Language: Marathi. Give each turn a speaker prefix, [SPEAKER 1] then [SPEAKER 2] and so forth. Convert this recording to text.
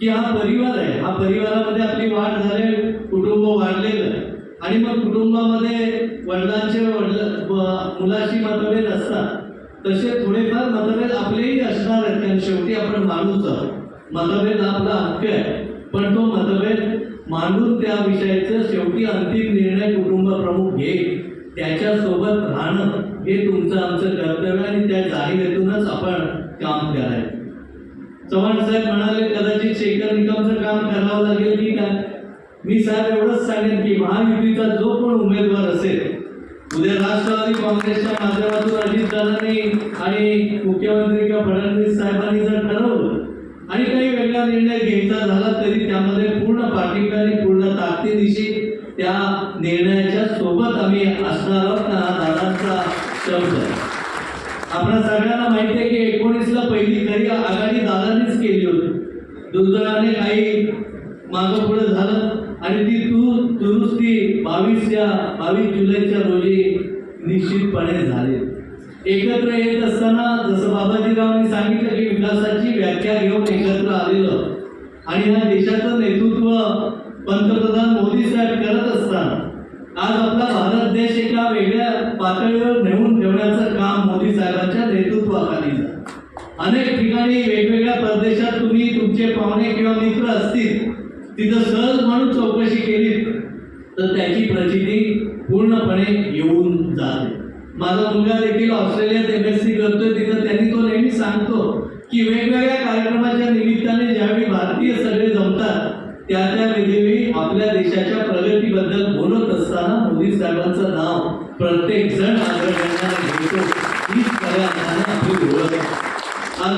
[SPEAKER 1] की हा परिवार आहे. हा परिवारामध्ये आपली वाढ झाले कुटुंब वाढलेलं आहे. आणि मग कुटुंबामध्ये वडिलांचे वडील मुलाशी मतभेद असतात. तसे थोडेफार मतभेद आपलेही असणार आहेत. कारण शेवटी आपण माणूस आहोत. मतभेद हा आपला हक्क आहे. पण तो मतभेद मांडून त्या विषयाचं शेवटी अंतिम निर्णय कुटुंब प्रमुख घेईल. त्याच्यासोबत राहणं हे तुमचं आमचं कर्तव्य आहे आणि त्या जाणीवेतूनच आपण काम करायचं. चव्हाण साहेब म्हणाले कदाचित शेखर निकमचं काम करावं लागेल की काय? मी साहेब एवढंच सांगेन की महायुतीचा जो पण उमेदवार असेल उद्या राष्ट्रवादी काँग्रेसच्या माध्यमातून अजितदादांनी आणि मुख्यमंत्री किंवा फडणवीस साहेबांनी जर ठरवलं आणि काही वेगळा निर्णय घ्यायचा झाला तरी त्यामध्ये पूर्ण पाठिंबा आणि पूर्ण ताकदीनिशी त्या निर्णयाच्या सोबत आम्ही असणार आहोत हा दादांचा शब्द आपल्या सगळ्यांना माहिती आहे की एकोणीसला पहिली खरी आघाडी दुर्दैवाने काही मागं पुढे झालं. आणि ती तू दुरुस्ती बावीसच्या बावीस जुलैच्या रोजी निश्चितपणे झाली. एकत्र येत असताना जसं बाबाजीरावांनी सांगितलं की विकासाची व्याख्या घेऊन एकत्र आलेलं. आणि ह्या देशाचं नेतृत्व पंतप्रधान मोदी साहेब करत असताना आज आपला भारत देश एका वेगळ्या पातळीवर नेऊन ठेवण्याचं काम मोदी साहेबांच्या नेतृत्वाखाली झालं. अनेक ठिकाणी वेगवेगळ्या प्रदेशात तुम्ही तुमचे पाहुणे किंवा मित्र असतील तिथं सहज म्हणून चौकशी केली तर त्याची प्रचिती पूर्णपणे येऊन जाते. माझा मुलगा देखील ऑस्ट्रेलियात एम एस सी करतोय तिथं त्यांनी तो नेहमी सांगतो की वेगवेगळ्या कार्यक्रमाच्या निमित्ताने ज्यावेळी भारतीय सगळे जमतात त्या त्या वेळी आपल्या देशाच्या प्रगतीबद्दल बोलत असताना मोदी साहेबांचं नाव प्रत्येक जण आग्रह घेतो हीच खऱ्या